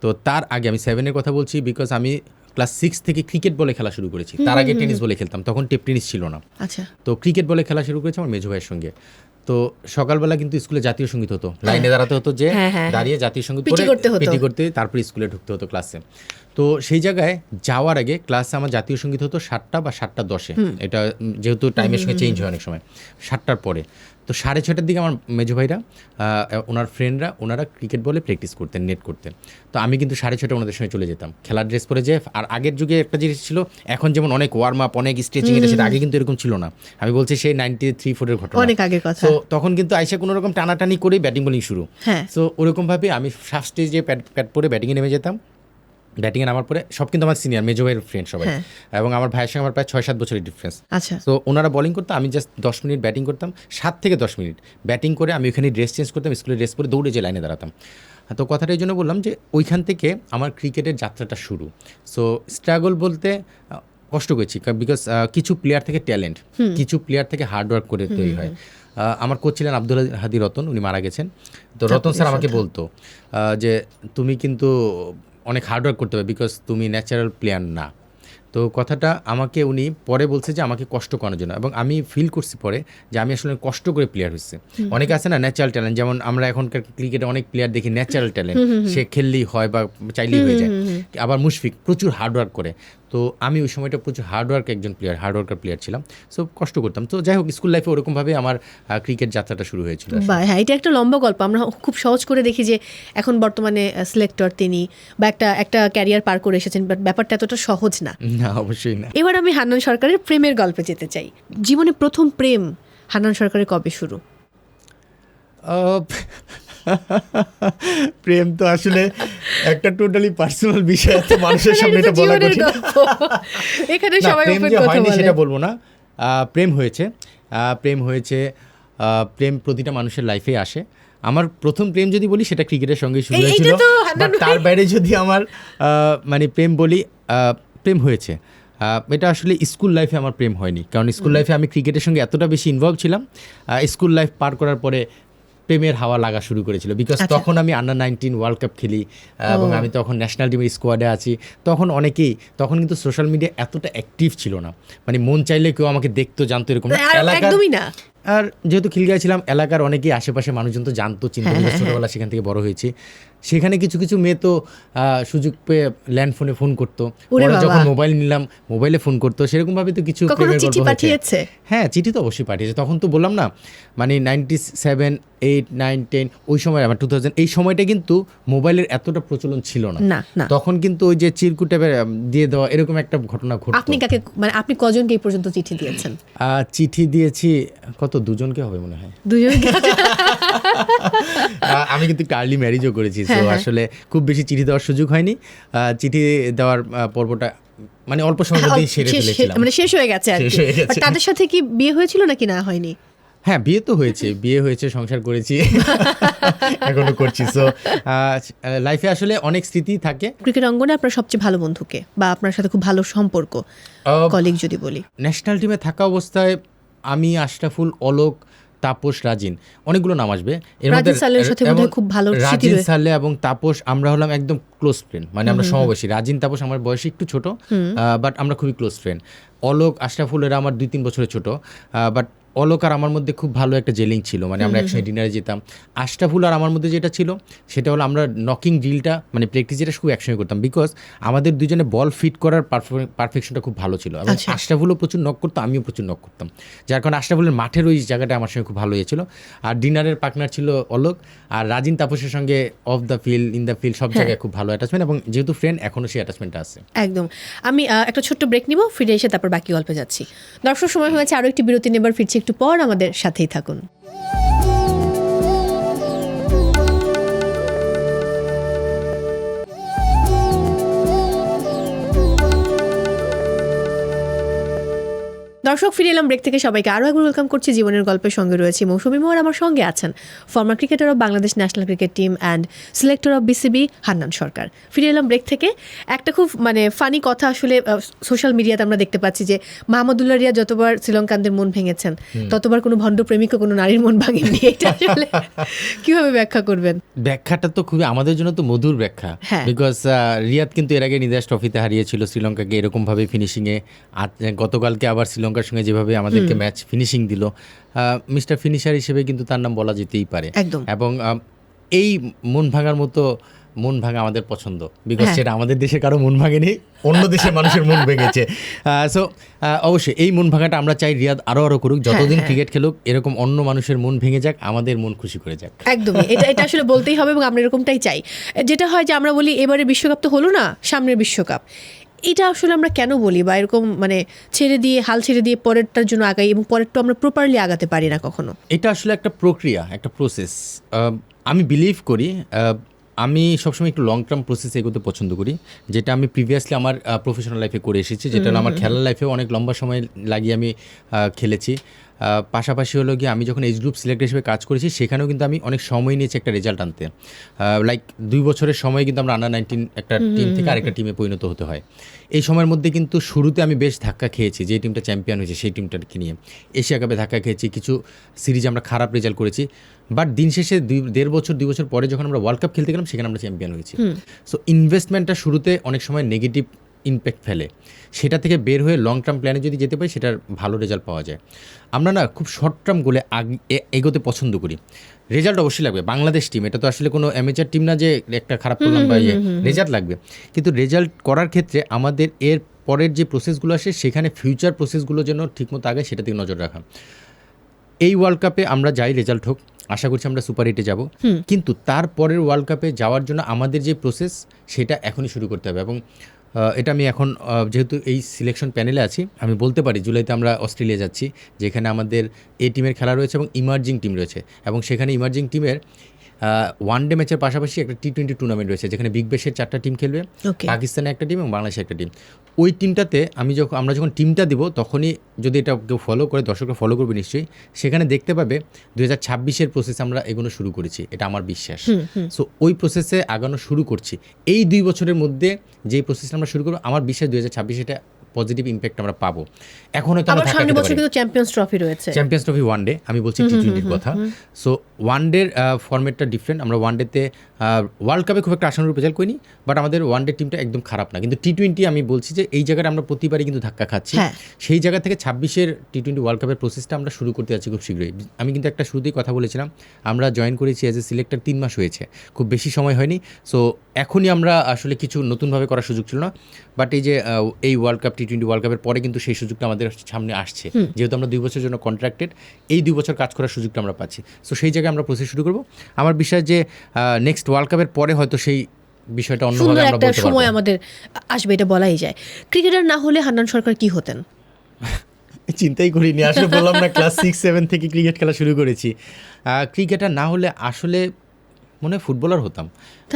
[SPEAKER 2] তো তার আগে আমি সেভেনের কথা বলছি বিকজ আমি ক্লাস সিক্স থেকে ক্রিকেট বলে খেলা শুরু করেছি। তার আগে টেনিস বলে খেলতাম তখন টেপ টেনিস ছিল না।
[SPEAKER 1] আচ্ছা।
[SPEAKER 2] তো ক্রিকেট বলে খেলা শুরু করেছি আমার মেজো ভাইয়ের সঙ্গে। তো সকালবেলা কিন্তু স্কুলে জাতীয় সংগীত হতো। লাইনে দাঁড়াতে হতো যে
[SPEAKER 1] হ্যাঁ, হ্যাঁ,
[SPEAKER 2] দাঁড়িয়ে জাতীয় সংগীত
[SPEAKER 1] পিটি করতে।
[SPEAKER 2] তারপরে স্কুলে ঢুকতে হতো ক্লাসে। তো সেই জায়গায় যাওয়ার আগে ক্লাসে আমার জাতীয় সংগীত হতো সাতটা বা সাতটা দশে। এটা যেহেতু টাইমের সঙ্গে চেঞ্জ হয় অনেক সময়। সাতটার পরে। তো সাড়ে ছটার দিকে আমার মেজো ভাইরা ওনার ফ্রেন্ডরা ওনারা ক্রিকেট বলে প্র্যাকটিস করতেন নেট করতেন। তো আমি কিন্তু সাড়ে ছটা ওনাদের সঙ্গে চলে যেতাম। খেলার ড্রেস পরে যে আর আগের যুগে একটা জিনিস ছিল এখন যেমন অনেক ওয়ার্ম আপ অনেক স্ট্রেচিং এটা সেটা আগে কিন্তু এরকম ছিল না। আমি বলছি সেই নাইনটি থ্রি ফোরের ঘটনা।
[SPEAKER 1] অনেক আগের কথা।
[SPEAKER 2] তো তখন কিন্তু আইসা কোনো রকম টানাটানি করেই ব্যাটিং বোলিং শুরু।
[SPEAKER 1] হ্যাঁ।
[SPEAKER 2] সো ওরকমভাবে আমি ফার্স্ট স্টেজে প্যাড প্যাড পরে ব্যাটিংয়ে নেমে যেতাম। ব্যাটিংয়ে নামার পরে সব কিন্তু আমার সিনিয়র মেজো ভাইয়ের ফ্রেন্ড সবাই।
[SPEAKER 1] হ্যাঁ।
[SPEAKER 2] এবং আমার ভাইয়ের সঙ্গে আমার প্রায় ছয় সাত বছরের ডিফারেন্স
[SPEAKER 1] আচ্ছা।
[SPEAKER 2] তো ওনারা বলিং করতো আমি জাস্ট দশ মিনিট ব্যাটিং করতাম সাত থেকে দশ মিনিট। ব্যাটিং করে আমি ওখানে ড্রেস চেঞ্জ করতাম স্কুলে ড্রেস পরে দৌড়ে যে লাইনে দাঁড়াতাম। তো কথাটা এই জন্য বললাম যে ওইখান থেকে আমার ক্রিকেটের যাত্রাটা শুরু। সো স্ট্রাগল বলতে কষ্ট করছি বিকজ কিছু প্লেয়ার থেকে ট্যালেন্ট কিছু প্লেয়ার থেকে হার্ডওয়ার্ক করে তৈরি হয়। আমার কোচ ছিলেন আব্দুল হাদি রতন উনি মারা গেছেন। তো রতন স্যার আমাকে বলতো যে তুমি কিন্তু অনেক হার্ডওয়ার্ক করতে হবে বিকজ তুমি ন্যাচারাল প্লেয়ার না। তো কথাটা আমাকে উনি পরে বলছে যে আমাকে কষ্ট করানোর জন্য এবং আমি ফিল করছি পরে যে আমি আসলে কষ্ট করে প্লেয়ার হচ্ছে অনেকে আছে না ন্যাচারাল ট্যালেন্ট যেমন আমরা এখনকার ক্রিকেটে অনেক প্লেয়ার দেখি ন্যাচারাল ট্যালেন্ট সে খেললেই হয় বা চাইলেই হয়ে যায়। আবার মুশফিক প্রচুর হার্ডওয়ার্ক করে। তো আমি ওই সময়টা প্রচুর হার্ডওয়ার্ক একজন প্লেয়ার হার্ডওয়ার্কার প্লেয়ার ছিলাম। সো কষ্ট করতাম। তো যাই হোক স্কুল লাইফে ওরকমভাবে আমার ক্রিকেট যাত্রাটা শুরু হয়েছিল
[SPEAKER 1] হ্যাঁ এটা একটা লম্বা গল্প। আমরা খুব সহজ করে দেখি যে এখন বর্তমানে সিলেক্টর তিনি বা একটা একটা ক্যারিয়ার পার করে এসেছেন বাট ব্যাপারটা এতটা সহজ না।
[SPEAKER 2] না অবশ্যই না।
[SPEAKER 1] এবার আমি হান্নান সরকারের প্রেমের গল্পে যেতে চাই। জীবনে প্রথম প্রেম হান্নান সরকারের কবে শুরু?
[SPEAKER 2] প্রেম তো আসলে একটা টোটালি পার্সোনাল বিষয় তো মানুষের সামনে এটা বলা কঠিন।
[SPEAKER 1] এখানে সবাই ওপেন কথা
[SPEAKER 2] হয়নি
[SPEAKER 1] বলে।
[SPEAKER 2] সেটা বলব না। প্রেম হয়েছে। প্রেম হয়েছে প্রেম প্রতিটা মানুষের লাইফে আসে। আমার প্রথম প্রেম যদি বলি সেটা ক্রিকেটের সঙ্গে শুরু হয়েছিল। বাট তার বাইরে যদি আমার মানে প্রেম বলি প্রেম হয়েছে। এটা আসলে স্কুল লাইফে আমার প্রেম হয়নি। কারণ স্কুল লাইফে আমি ক্রিকেটের সঙ্গে এতটা বেশি ইনভলভ ছিলাম। স্কুল লাইফ পার করার পরে প্রেমের হাওয়া লাগা শুরু করেছিল। বিকজ
[SPEAKER 1] আচ্ছা।
[SPEAKER 2] তখন আমি আন্ডার নাইনটিন ওয়ার্ল্ড কাপ খেলি এবং আমি তখন ন্যাশনাল টিমের স্কোয়াডে আছি। তখন অনেকেই তখন কিন্তু সোশ্যাল মিডিয়া এতটা অ্যাক্টিভ ছিল না। মানে মন চাইলে কেউ আমাকে দেখতো জানতো এরকম। না।
[SPEAKER 1] আর
[SPEAKER 2] যেহেতু খিলগাঁয় ছিলাম এলাকার অনেকেই আশেপাশে মানুষজন তো জানতো চিন্তা
[SPEAKER 1] হ্যাঁ,
[SPEAKER 2] ছোটোবেলা সেখান থেকে বড় হয়েছি। সেখানে কিছু কিছু মেয়ে তো সুযোগ পেয়ে ল্যান্ড ফোনে ফোন করতো।
[SPEAKER 1] ওরে
[SPEAKER 2] যখন মোবাইল নিলাম মোবাইলে ফোন করতো সেরকম ভাবে তো কিছু
[SPEAKER 1] চিঠি পাঠিয়েছে?
[SPEAKER 2] হ্যাঁ চিঠি তো অবশ্যই পাঠিয়েছে। তখন তো বললাম না মানে ninety seven eight nine ten ওই সময় আমার টু থাউজেন্ড এই সময়টা কিন্তু মোবাইলের এতটা প্রচলন ছিল না। তখন কিন্তু ওই যে চিরকুটে দিয়ে দেওয়া এরকম একটা ঘটনা ঘটতো।
[SPEAKER 1] আপনি কাকে মানে আপনি কজনকে এই পর্যন্ত চিঠি দিয়েছেন?
[SPEAKER 2] চিঠি দিয়েছি কত দুজনকে হবে মনে হয়।
[SPEAKER 1] দুজন
[SPEAKER 2] আহ, আমি কিন্তু একটু আর্লি ম্যারিজও করেছি তো
[SPEAKER 1] হ্যাঁ, হ্যাঁ।
[SPEAKER 2] আসলে খুব বেশি চিঠি দেওয়ার সুযোগ হয়নি। চিঠি দেওয়ার পর্বটা মানে অল্প সময়ের মধ্যেই সেরে ফেলেছিলাম।
[SPEAKER 1] মানে শেষ হয়ে গেছে আর কি। তাদের সাথে কি বিয়ে হয়েছিল নাকি না হয়নি?
[SPEAKER 2] হ্যাঁ বিয়ে তো হয়েছে বিয়ে হয়েছে সংসার করেছি এখনও করছি সো লাইফে আসলে অনেক স্মৃতি থাকে।
[SPEAKER 1] ক্রিকেট অঙ্গনে আপনার সবচেয়ে ভালো বন্ধুকে বা আপনার সাথে খুব ভালো সম্পর্ক? কলিগ যদি বলি।
[SPEAKER 2] ন্যাশনাল টিমে থাকা অবস্থায় আমি আশরাফুল অলোক তাপস রাজিন অনেকগুলো নাম আসবে। এর এবং
[SPEAKER 1] খুব ভালো
[SPEAKER 2] রাজিন সালে এবং তাপস আমরা হলাম একদম ক্লোজ ফ্রেন্ড মানে আমরা সমবয়সী। রাজিন তাপস আমার বয়সে একটু ছোট বাট আমরা খুবই ক্লোজ ফ্রেন্ড অলোক আশরাফুল এরা আমার দুই তিন বছরের ছোট বাট অলোক আর আমার মধ্যে খুব ভালো একটা জেলিং ছিল মানে আমরা একসঙ্গে ডিনারে যেতাম। আশরাফুল আর আমার মধ্যে যেটা ছিল সেটা হলো আমরা নকিং ড্রিলটা মানে প্র্যাকটিস যেটা খুব একসঙ্গে করতাম। বিকজ আমাদের দুজনে বল ফিট করার পারফেকশনটা খুব ভালো ছিল। এবং
[SPEAKER 1] আচ্ছা।
[SPEAKER 2] আশরাফুলও প্রচুর নক করতো আমিও প্রচুর নক করতাম। যার কারণে আশরাফুলের মাঠের ওই জায়গাটা আমার সঙ্গে খুব ভালো হয়েছিল আর ডিনারের পার্টনার ছিল অলোক। আর রাজিন তাপসের সঙ্গে off the field in the field সব জায়গায় খুব ভালো অ্যাটাচমেন্ট এবং যেহেতু ফ্রেন্ড এখনও সেই অ্যাটাচমেন্টটা আছে।
[SPEAKER 1] একদম। আমি একটা ছোট্ট ব্রেক নিব ফিরে এসে তারপর বাকি গল্পে যাচ্ছি। দর্শক সময় হয়েছে আরও একটি বিরতি নেবার ফিরছি একটু পর আমাদের সাথেই থাকুন। দর্শক ফিরে এলাম ব্রেক থেকে। সবাইকে আরও একবার ওয়েলকাম করছি। জীবনের গল্পের সঙ্গে রয়েছে মৌসুমী মোহর। আমার সঙ্গে আছেন former cricketer of Bangladesh national cricket team and selector of BCB Hannan Sarkar. ফিরে এলাম ব্রেক থেকে। একটা খুব মানে ফানি কথা আসলে সোশ্যাল মিডিয়াতে আমরা দেখতে পাচ্ছি যে মাহমুদুল্লাহ রিয়া যতবার শ্রীলঙ্কানদের মন ভেঙেছেন ততবার কোনো ভণ্ড প্রেমিকও কোনো নারীর মন ভাঙেননি। এটা আসলে কীভাবে ব্যাখ্যা করবেন?
[SPEAKER 2] ব্যাখ্যাটা তো খুবই আমাদের জন্য তো মধুর ব্যাখ্যা।
[SPEAKER 1] হ্যাঁ।
[SPEAKER 2] বিকজ রিয়াদ কিন্তু এর আগে নিদাস ট্রফিতে হারিয়েছিল শ্রীলঙ্কাকে এরকমভাবে ফিনিশিংয়ে গতকালকে আবার শ্রীলঙ্কার সঙ্গে যেভাবে আমাদেরকে ম্যাচ ফিনিশিং দিল মিস্টার ফিনিশার হিসেবে কিন্তু তার নাম বলা যেতেই পারে।
[SPEAKER 1] একদম।
[SPEAKER 2] এবং এই মন ভাঙার মতো মন ভাঙা আমাদের পছন্দ। বিকজ
[SPEAKER 1] হ্যাঁ।
[SPEAKER 2] সেটা আমাদের দেশে কারও মন ভাঙেনি অন্য দেশের মানুষের মন ভেঙেছে। সো অবশ্যই এই মন ভাঙাটা আমরা চাই রিয়াদ আরও আরও করুক যতদিন ক্রিকেট খেলুক এরকম অন্য মানুষের মন ভেঙে যাক আমাদের মন খুশি করে যাক।
[SPEAKER 1] একদমই এটা এটা আসলে বলতেই হবে এবং আমরা এরকমটাই চাই। যেটা হয় যে আমরা বলি এবারে বিশ্বকাপ তো হলো না সামনের বিশ্বকাপ। এটা আসলে আমরা কেন বলি বা এরকম মানে ছেড়ে দিয়ে, হাল ছেড়ে দিয়ে পরেরটার জন্য আগাই এবং পরেরটা আমরা প্রপারলি আগাতে পারি না কখনো?
[SPEAKER 2] এটা আসলে একটা প্রক্রিয়া, একটা প্রসেস আমি বিলিভ করি আমি সবসময় একটু লং টার্ম প্রসেস এগোতে পছন্দ করি। যেটা আমি প্রিভিয়াসলি আমার প্রফেশনাল লাইফে করে এসেছি যেটা আমার খেলার লাইফেও অনেক লম্বা সময় লাগিয়ে আমি খেলেছি। পাশাপাশি হলো গিয়ে আমি যখন এজ গ্রুপ সিলেক্ট হিসেবে কাজ করেছি সেখানেও কিন্তু আমি অনেক সময় নিয়েছি একটা রেজাল্ট আনতে। লাইক দুই বছরের সময় কিন্তু আমরা আন্ডার নাইনটিন একটা টিম থেকে আরেকটা টিমে পরিণত হতে হয়। এই সময়ের মধ্যে কিন্তু শুরুতে আমি বেশ ধাক্কা খেয়েছি যে টিমটা চ্যাম্পিয়ন হয়েছে সেই টিমটাকে নিয়ে। এশিয়া কাপে ধাক্কা খেয়েছি কিছু সিরিজ আমরা খারাপ রেজাল্ট করেছি। বাট দিন শেষে দুই দেড় বছর দুই বছর পরে যখন আমরা ওয়ার্ল্ড কাপ খেলতে গেলাম সেখানে আমরা চ্যাম্পিয়ন হয়েছি। সো ইনভেস্টমেন্টটা শুরুতে অনেক সময় নেগেটিভ ইম্প্যাক্ট ফেলে। সেটা থেকে বের হয়ে লং টার্ম প্ল্যানে যদি যেতে পারি সেটার ভালো রেজাল্ট পাওয়া যায়। আমরা না খুব শর্ট টার্ম গোলে এগোতে পছন্দ করি। রেজাল্ট অবশ্যই লাগবে। বাংলাদেশ টিম এটা তো আসলে কোনো অ্যামেচার টিম না যে একটা খারাপ করলাম বা ইয়ে। রেজাল্ট লাগবে। কিন্তু রেজাল্ট করার ক্ষেত্রে আমাদের এর পরের যে প্রসেসগুলো আসে সেখানে ফিউচার প্রসেসগুলো যেন ঠিকমতো আগে সেটা দিকে নজর রাখা। এই ওয়ার্ল্ড কাপে আমরা যাই রেজাল্ট হোক। আশা করছি আমরা সুপার এইটে যাব। কিন্তু তারপরের ওয়ার্ল্ড কাপে যাওয়ার জন্য আমাদের যে প্রসেস সেটা এখনই শুরু করতে হবে। এবং এটা আমি এখন যেহেতু এই সিলেকশন প্যানেলে আছি আমি বলতে পারি জুলাইতে আমরা অস্ট্রেলিয়া যাচ্ছি যেখানে আমাদের এ টিমের খেলা রয়েছে এবং ইমার্জিং টিম রয়েছে। এবং সেখানে ইমার্জিং টিমের ওয়ান ডে ম্যাচের পাশাপাশি একটা টি টোয়েন্টি টুর্নামেন্ট রয়েছে যেখানে বিগ বেশের চারটা টিম খেলবে পাকিস্তানের একটা টিম এবং বাংলাদেশের একটা টিম ওই টিমটাতে আমি যখন আমরা যখন টিমটা দিব তখনই যদি এটা কেউ ফলো করে দর্শকরা ফলো করবে নিশ্চয়ই সেখানে দেখতে পাবে দু হাজার ছাব্বিশের প্রসেস আমরা এগোনো শুরু করেছি এটা আমার বিশ্বাস। সো ওই প্রসেসে আগানো শুরু করছি। এই দুই বছরের মধ্যে যেই প্রসেসটা আমরা শুরু করব আমার বিশ্বাস দু হাজার ছাব্বিশে এটা পজিটিভ ইম্প্যাক্ট আমরা পাবো। এখন হয়তো আমরা খেতে
[SPEAKER 1] বছর কিন্তু চ্যাম্পিয়ন্স ট্রফি রয়েছে।
[SPEAKER 2] চ্যাম্পিয়ন্স ট্রফি ওয়ান ডে আমি বলছি টি টোয়েন্টির কথা। সো ওয়ান ডের ফরম্যাটটা ডিফারেন্ট আমরা ওয়ান ডেতে ওয়ার্ল্ড কাপে খুব একটা আশানুরূপ রেজাল্ট করিনি বাট আমাদের ওয়ান ডে টিমটা একদম খারাপ না। কিন্তু টি টোয়েন্টি আমি বলছি যে এই জায়গাটা আমরা প্রতিবারই কিন্তু ধাক্কা খাচ্ছি।
[SPEAKER 1] হ্যাঁ।
[SPEAKER 2] সেই জায়গা থেকে ছাব্বিশের টি টোয়েন্টি ওয়ার্ল্ড কাপের প্রসেসটা আমরা শুরু করতে যাচ্ছি খুব শীঘ্রই। আমি কিন্তু একটা শুরুতেই কথা বলেছিলাম আমরা জয়েন করেছি অ্যাজ এ সিলেক্টর তিন মাস হয়েছে। খুব বেশি সময় হয়নি সো এখনই আমরা আসলে কিছু নতুনভাবে করার সুযোগ ছিল না। বাট এই যে এই world cup T twenty world কাপের পরে কিন্তু সেই সুযোগটা আমাদের সামনে আসছে। যেহেতু আমরা দুই বছরের জন্য কন্ট্রাক্টেড এই দুই বছর কাজ করার সুযোগটা আমরা পাচ্ছি। সো সেই জায়গায় আমরা প্রসেস শুরু করব। আমার বিশ্বাস যে নেক্সট ওয়ার্ল্ড কাপের পরে হয়তো সেই বিষয়টা
[SPEAKER 1] সুন্দর একটা সময় আমাদের আসবে এটা বলাই যায়। ক্রিকেটার না হলে হান্নান সরকার কি হতেন?
[SPEAKER 2] চিন্তাই করিনি আসলে বললাম না ক্লাস সিক্স সেভেন থেকে ক্রিকেট খেলা শুরু করেছি। ক্রিকেটার না হলে আসলে মনে হয় ফুটবলার হতাম।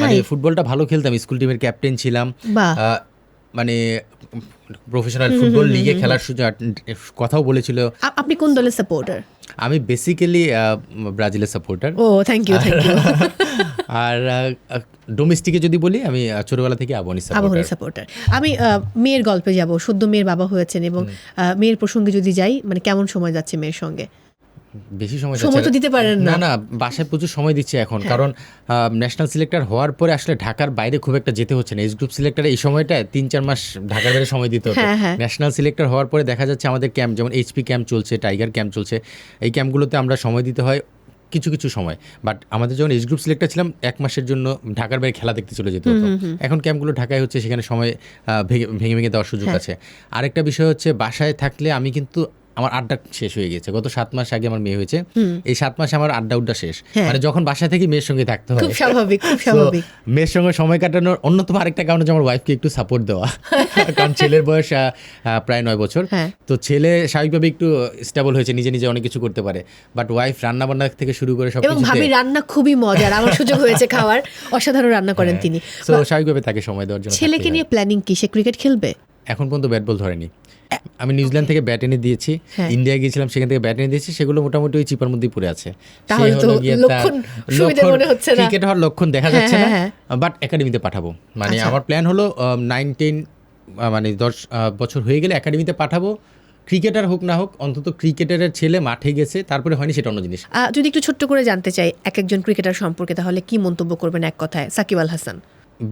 [SPEAKER 2] মানে
[SPEAKER 1] তাই?
[SPEAKER 2] ফুটবলটা ভালো খেলতাম স্কুল টিমের ক্যাপ্টেন ছিলাম। মানে প্রফেশনাল ফুটবল লিগে খেলার সুযোগ কথাও বলেছিল।
[SPEAKER 1] আপনি কোন দলের সাপোর্টার
[SPEAKER 2] আমি বেসিক্যালি ব্রাজিলের সাপোর্টার
[SPEAKER 1] ও থ্যাংক ইউ থ্যাংক ইউ
[SPEAKER 2] আর ডোমেস্টিকে যদি বলি আমি ছোটবেলা থেকে আবনি
[SPEAKER 1] আবাহনী
[SPEAKER 2] সাপোর্টার
[SPEAKER 1] আমি মেয়ের গল্পে যাব সদ্য মেয়ের বাবা হয়েছেন এবং মেয়ের প্রসঙ্গে যদি যাই মানে কেমন সময় যাচ্ছে মেয়ের সঙ্গে?
[SPEAKER 2] বেশি সময়
[SPEAKER 1] সময় তো দিতে পারেন না। হ্যাঁ।
[SPEAKER 2] না বাসায় প্রচুর সময় দিচ্ছে এখন। কারণ ন্যাশনাল সিলেক্টর হওয়ার পরে আসলে ঢাকার বাইরে খুব একটা যেতে হচ্ছে না। এজ গ্রুপ সিলেক্টরে এই সময়টা তিন চার মাস ঢাকার বাইরে সময় দিতে হতো।
[SPEAKER 1] হ্যাঁ, হ্যাঁ।
[SPEAKER 2] ন্যাশনাল সিলেক্টর হওয়ার পরে দেখা যাচ্ছে আমাদের ক্যাম্প যেমন এইচপি ক্যাম্প চলছে টাইগার ক্যাম্প চলছে এই ক্যাম্পগুলোতে আমরা সময় দিতে হয় কিছু কিছু সময়। বাট আমাদের যখন এজ গ্রুপ সিলেক্টর ছিলাম এক মাসের জন্য ঢাকার বাইরে খেলা দেখতে চলে যেত হতো। এখন ক্যাম্পগুলো ঢাকায় হচ্ছে সেখানে সময় ভেঙে ভেঙে দেওয়ার সুযোগ
[SPEAKER 1] হ্যাঁ।
[SPEAKER 2] আছে। আরেকটা বিষয় হচ্ছে বাসায় থাকলে আমি কিন্তু আমার আড্ডা শেষ হয়ে গেছে। গত সাত মাস আগে আমার মেয়ে হয়েছে। এই সাত মাসে আমার আড্ডা উড্ডা শেষ।
[SPEAKER 1] হ্যাঁ।
[SPEAKER 2] মানে যখন বাসায় থেকে মেয়ের সঙ্গে থাকতে হয়
[SPEAKER 1] খুব স্বাভাবিক খুব স্বাভাবিক।
[SPEAKER 2] মেয়ের সঙ্গে সময় কাটানোর অন্যতম আরেকটা কারণ হচ্ছে আমার ওয়াইফকে একটু সাপোর্ট দেওয়া। কারণ ছেলের বয়স প্রায় নয় বছর।
[SPEAKER 1] হ্যাঁ।
[SPEAKER 2] তো ছেলে স্বাভাবিকভাবে একটু স্টেবল হয়েছে নিজে নিজে অনেক কিছু করতে পারে। বাট ওয়াইফ রান্না বান্না থেকে শুরু করে সব
[SPEAKER 1] এবং ভাবি রান্না খুবই মজার। আমার সুযোগ হয়েছে খাওয়ার। অসাধারণ রান্না করেন তিনি।
[SPEAKER 2] তো স্বাভাবিকভাবে তাকে সময় দেওয়ার জন্য
[SPEAKER 1] ছেলেকে নিয়ে প্ল্যানিং কি? সে ক্রিকেট খেলবে?
[SPEAKER 2] এখন পর্যন্ত ব্যাট বল ধরেনি। আমি নিউজিল্যান্ড থেকে ব্যাট এনে দিয়েছি
[SPEAKER 1] হ্যাঁ।
[SPEAKER 2] ইন্ডিয়া গিয়েছিলাম সেখান থেকে ব্যাট এনে দিয়েছি সেগুলো মোটামুটি ওই চিপার মধ্যেই পড়ে আছে।
[SPEAKER 1] তাহলে তো লক্ষণ সুবিধা মনে হচ্ছে না।
[SPEAKER 2] ক্রিকেট হওয়ার লক্ষণ দেখা
[SPEAKER 1] হ্যাঁ,
[SPEAKER 2] যাচ্ছে না
[SPEAKER 1] হ্যাঁ,
[SPEAKER 2] বাট একাডেমিতে পাঠাবো। মানে
[SPEAKER 1] আচ্ছা।
[SPEAKER 2] আমার প্ল্যান হলো নাইন টেন মানে দশ বছর হয়ে গেলে একাডেমিতে পাঠাবো। ক্রিকেটার হোক না হোক অন্তত ক্রিকেটারের ছেলে মাঠে গেছে তারপরে হয়নি সেটা অন্য জিনিস।
[SPEAKER 1] যদি একটু ছোট্ট করে জানতে চাই এক একজন ক্রিকেটার সম্পর্কে তাহলে কি মন্তব্য করবেন এক কথায়? Shakib Al Hasan.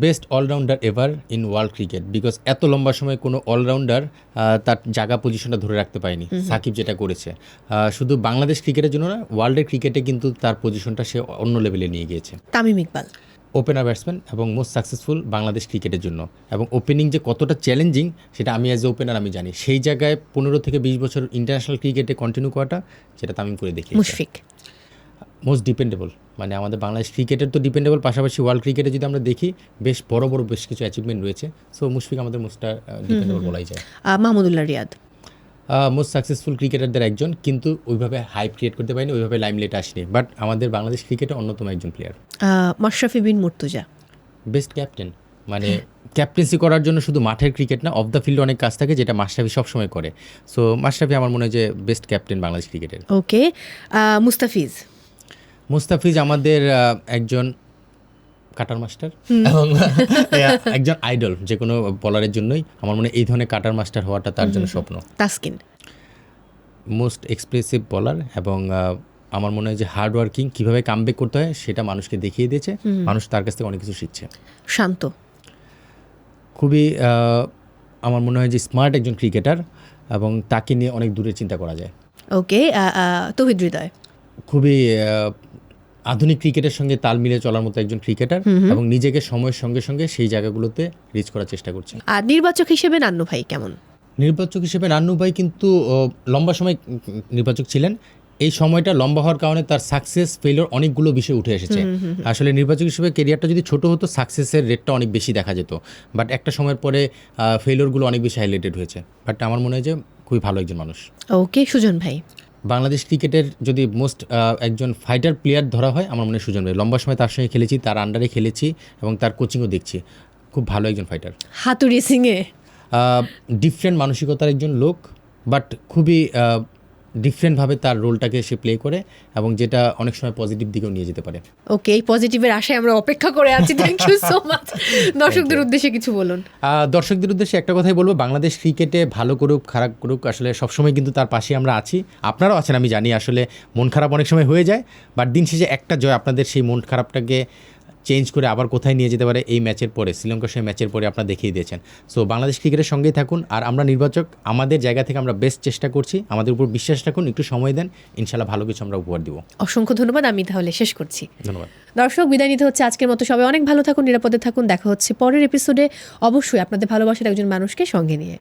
[SPEAKER 2] Best allrounder ever in world cricket because এত লম্বা সময় কোনো অলরাউন্ডার তার জায়গা পজিশনটা ধরে রাখতে পারেনি। সাকিব যেটা করেছে। শুধু বাংলাদেশ ক্রিকেটের জন্য না ওয়ার্ল্ডের ক্রিকেটে কিন্তু তার পজিশনটা সে অন্য লেভেলে নিয়ে গিয়েছে।
[SPEAKER 1] তামিম ইকবাল।
[SPEAKER 2] ওপেনার ব্যাটসম্যান এবং মোস্ট সাকসেসফুল বাংলাদেশ ক্রিকেটের জন্য। এবং ওপেনিং যে কতটা চ্যালেঞ্জিং সেটা আমি অ্যাজ এ ওপেনার আমি জানি। সেই জায়গায় পনেরো থেকে বিশ বছর ইন্টারন্যাশনাল ক্রিকেটে কন্টিনিউ করাটা সেটা তামিম করে দেখি
[SPEAKER 1] মুশফিক।
[SPEAKER 2] মোস্ট ডিপেন্ডেবল মানে আমাদের বাংলাদেশ ক্রিকেটের তো ডিপেন্ডেবল পাশাপাশি ওয়ার্ল্ড ক্রিকেটে যদি আমরা দেখি বেশ বড় বড় বেশ কিছু অ্যাচিভমেন্ট রয়েছে। সো মুশফিক আমাদের মোস্ট ডিপেন্ডেবল বলাই যায়।
[SPEAKER 1] মাহমুদুল্লাহ রিয়াদ।
[SPEAKER 2] মোস্ট সাকসেসফুল ক্রিকেটারদের একজন কিন্তু ওইভাবে হাইপ ক্রিয়েট করতে পারিনি ওইভাবে লাইমলাইট আসেনি। বাট আমাদের বাংলাদেশ ক্রিকেটে অন্যতম একজন player
[SPEAKER 1] Mashrafe Bin Mortaza.
[SPEAKER 2] Best captain মানে ক্যাপ্টেন্সি করার জন্য শুধু মাঠের ক্রিকেট না অফ দ্য ফিল্ডে অনেক কাজ থাকে যেটা মাশরাফি সবসময় করে। সো মাশরাফি আমার মনে হয় যে বেস্ট ক্যাপ্টেন বাংলাদেশ ক্রিকেটের
[SPEAKER 1] ওকে মুস্তাফিজ।
[SPEAKER 2] মুস্তাফিজ আমাদের একজন কাটার মাস্টার। এবং একজন আইডল যে কোনো বলারের জন্যই। আমার মনে এই ধরনের কাটার মাস্টার হওয়াটা তার জন্য স্বপ্ন।
[SPEAKER 1] তাসকিন।
[SPEAKER 2] মোস্ট এক্সপ্রেসিভ বলার এবং আমার মনে হয় যে হার্ড ওয়ার্কিং কীভাবে কামব্যাক করতে হয় সেটা মানুষকে দেখিয়ে দিয়েছে। মানুষ তার কাছ থেকে অনেক কিছু শিখছে।
[SPEAKER 1] শান্ত।
[SPEAKER 2] খুবই আমার মনে হয় যে স্মার্ট একজন ক্রিকেটার এবং তাকে নিয়ে অনেক দূরে চিন্তা করা যায়।
[SPEAKER 1] ওকে তৌহিদ হৃদয়।
[SPEAKER 2] খুবই আধুনিক ক্রিকেটের সঙ্গে তাল মিলে চলার মতো একজন ক্রিকেটার এবং নিজেকে সময়ের সঙ্গে সঙ্গে সেই জায়গাগুলোতে রিচ করার চেষ্টা করছেন।
[SPEAKER 1] আর নির্বাচক হিসেবে নান্নু ভাই কেমন?
[SPEAKER 2] নির্বাচক হিসেবে নান্নু ভাই কিন্তু লম্বা সময় নির্বাচক ছিলেন। এই সময়টা লম্বা হওয়ার কারণে তার সাকসেস ফেলিওর অনেকগুলো বিষয় উঠে এসেছে। আসলে নির্বাচক হিসেবে কেরিয়ারটা যদি ছোট হতো সাকসেসের রেটটা অনেক বেশি দেখা যেত। বাট একটা সময়ের পরে ফেলিওরগুলো অনেক বেশি হাইলাইটেড হয়েছে। বাট আমার মনে হয় যে খুবই ভালো একজন মানুষ।
[SPEAKER 1] ওকে সুজন ভাই।
[SPEAKER 2] বাংলাদেশ ক্রিকেটের যদি মোস্ট একজন ফাইটার প্লেয়ার ধরা হয় আমার মনে সুজন ভাই। লম্বা সময় তার সঙ্গে খেলেছি তার আন্ডারে খেলেছি এবং তার কোচিংও দেখছি। খুব ভালো একজন ফাইটার
[SPEAKER 1] হাতুড়ি সিংয়ে?
[SPEAKER 2] ডিফারেন্ট মানসিকতার একজন লোক বাট খুবই ডিফারেন্টভাবে তার রোলটাকে সে প্লে করে এবং যেটা অনেক সময় পজিটিভ দিকেও নিয়ে যেতে পারে।
[SPEAKER 1] ওকে এই পজিটিভের আশায় আমরা অপেক্ষা করে আছি। থ্যাংক ইউ সো মাচ দর্শকদের উদ্দেশ্যে কিছু বলুন।
[SPEAKER 2] দর্শকদের উদ্দেশ্যে একটা কথাই বলব বাংলাদেশ ক্রিকেটে ভালো করুক খারাপ করুক আসলে সবসময় কিন্তু তার পাশে আমরা আছি। আপনারাও আছেন আমি জানি আসলে মন খারাপ অনেক সময় হয়ে যায় বাট দিন শেষে একটা জয় আপনাদের সেই মন খারাপটাকে চেঞ্জ করে আবার কোথায় নিয়ে যেতে পারে এই ম্যাচের পরে শ্রীলঙ্কার সেই ম্যাচের পরে আপনারা দেখিয়ে দিয়েছেন। সো বাংলাদেশ ক্রিকেটের সঙ্গেই থাকুন আর আমরা নির্বাচক আমাদের জায়গা থেকে আমরা বেস্ট চেষ্টা করছি। আমাদের উপর বিশ্বাস রাখুন একটু সময় দেন ইনশাল্লাহ ভালো কিছু আমরা উপহার দিব।
[SPEAKER 1] অসংখ্য ধন্যবাদ আমি তাহলে শেষ করছি।
[SPEAKER 2] ধন্যবাদ।
[SPEAKER 1] দর্শক বিদায় নিতে হচ্ছে আজকের মতো। সবাই অনেক ভালো থাকুন নিরাপদে থাকুন। দেখা হচ্ছে পরের এপিসোডে অবশ্যই আপনাদের ভালোবাসার একজন মানুষকে সঙ্গে নিয়ে।